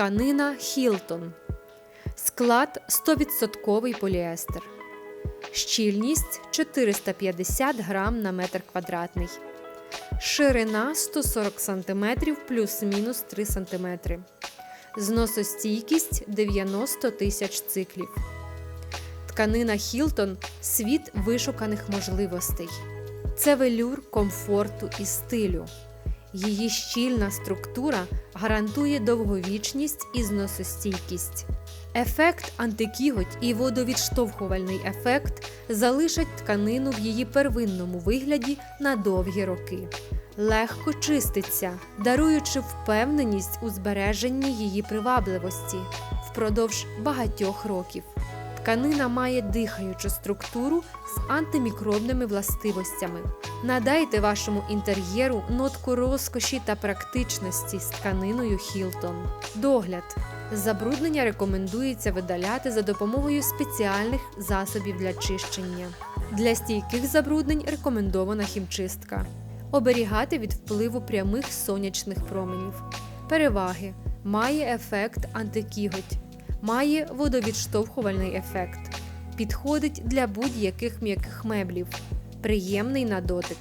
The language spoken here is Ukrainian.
Тканина Хілтон. Склад 100% поліестер. Щільність 450 грам на метр квадратний. Ширина 140 см плюс-мінус 3 см. Зносостійкість 90 тисяч циклів. Тканина Хілтон світ вишуканих можливостей. Це велюр комфорту і стилю. Її щільна структура гарантує довговічність і зносостійкість. Ефект антикіготь і водовідштовхувальний ефект залишать тканину в її первинному вигляді на довгі роки. Легко чиститься, даруючи впевненість у збереженні її привабливості впродовж багатьох років. Тканина має дихаючу структуру з антимікробними властивостями. Надайте вашому інтер'єру нотку розкоші та практичності з тканиною Хілтон. Догляд. Забруднення рекомендується видаляти за допомогою спеціальних засобів для чищення. Для стійких забруднень рекомендована хімчистка. Оберігати від впливу прямих сонячних променів. Переваги. Має ефект антикіготь. Має водовідштовхувальний ефект. Підходить для будь-яких м'яких меблів. Приємний на дотик.